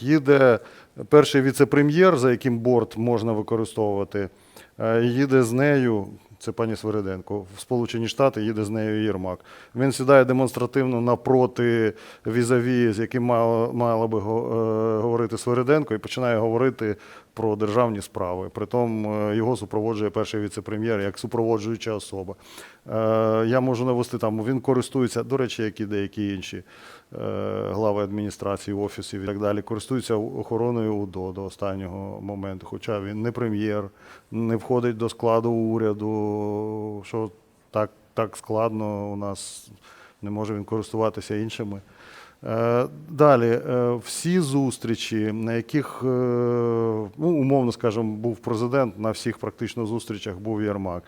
Їде перший віце-прем'єр, за яким борт можна використовувати. е, Їде з нею, це пані Свириденко, в Сполучені Штати їде з нею Єрмак. Він сідає демонстративно напроти візаві, з яким мала, мала би го- е, говорити Свириденко, і починає говорити про державні справи. Притом е, його супроводжує перший віце-прем'єр як супроводжуюча особа. Е, Я можу навести там, він користується, до речі, як і деякі інші глави адміністрації, офісів і так далі, користується охороною УДО до останнього моменту. Хоча він не прем'єр, не входить до складу уряду, що так, так складно у нас не може він користуватися іншими. Е, Далі, е, всі зустрічі, на яких, е, ну, умовно скажемо, був президент, на всіх практично зустрічах був Єрмак.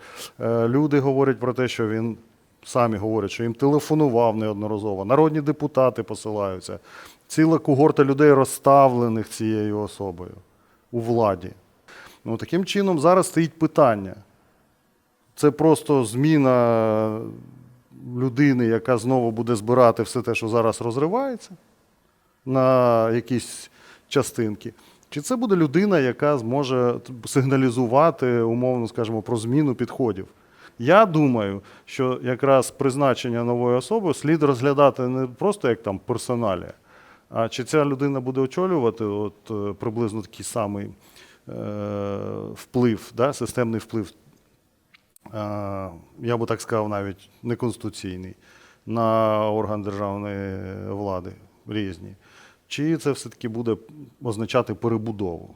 Люди говорять про те, що він самі говорять, що їм телефонував неодноразово. Народні депутати посилаються. Ціла когорта людей розставлених цією особою у владі. Ну, таким чином зараз стоїть питання. Це просто зміна людини, яка знову буде збирати все те, що зараз розривається на якісь частинки. Чи це буде людина, яка зможе сигналізувати, умовно скажімо, про зміну підходів? Я думаю, що якраз призначення нової особи слід розглядати не просто як там персоналія, а чи ця людина буде очолювати от, е, приблизно такий самий е, вплив, да, системний вплив я би так сказав, навіть неконституційний, на орган державної влади різні. Чи це все-таки буде означати перебудову?